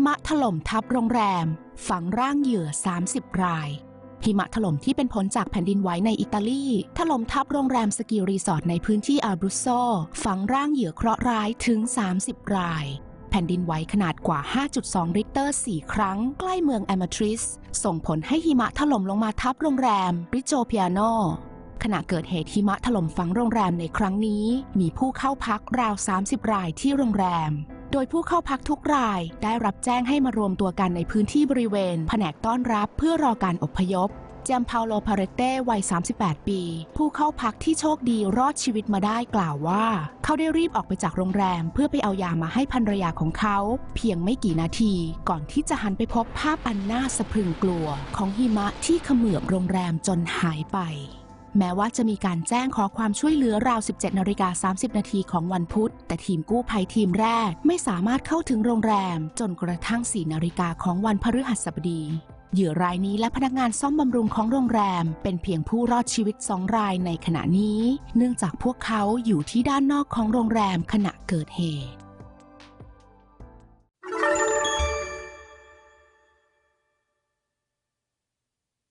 หิมะถล่มทับโรงแรม ฝังร่างเหยื่อ 30 ราย หิมะถล่มที่เป็นผลจากแผ่นดินไหวในอิตาลี ถล่มทับโรงแรมสกีรีสอร์ทในพื้นที่อาบรุโซ ฝังร่างเหยื่อเคราะห์ร้ายถึง 30 ราย แผ่นดินไหวขนาดกว่า 5.2 ริกเตอร์ 4 ครั้ง ใกล้เมืองแอม a ทริส ส่งผลให้หิมะถล่มลงมาทับโรงแรมริโจเปียโนขณะเกิดเหตุหิมะถล่มฝังโรงแรมในครั้งนี้ มีผู้เข้าพักราว 30 รายที่โรงแรม โดยผู้เข้าพักทุกรายได้รับแจ้งให้มารวมตัวกันในพื้นที่บริเวณ แผนกต้อนรับเพื่อรอการอพยพเจมพาโลพาเรเต้วัย 38 ปี ผู้เข้าพักที่โชคดีรอดชีวิตมาได้กล่าวว่า เขาได้รีบออกไปจากโรงแรม เพื่อไปเอายามาให้ภรรยาของเขา เพียงไม่กี่นาที ก่อนที่จะหันไปพบภาพอันน่าสะพรึงกลัว ของหิมะที่เขมือบโรงแรมจนหายไป แม้ว่าจะมีการแจ้งขอความช่วยเหลือราว 17นาฬิกา30 นาทีของวันพุธ แต่ทีมกู้ภัยทีมแรกไม่สามารถเข้าถึงโรงแรม จนกระทั่ง 4 นาฬิกาของวันพฤหัสบดีเหยื่อรายนี้และพนักงานซ่อมบำรุงของโรงแรม เป็นเพียงผู้รอดชีวิตสองรายในขณะนี้ เนื่องจากพวกเขาอยู่ที่ด้านนอกของโรงแรมขณะเกิดเหตุ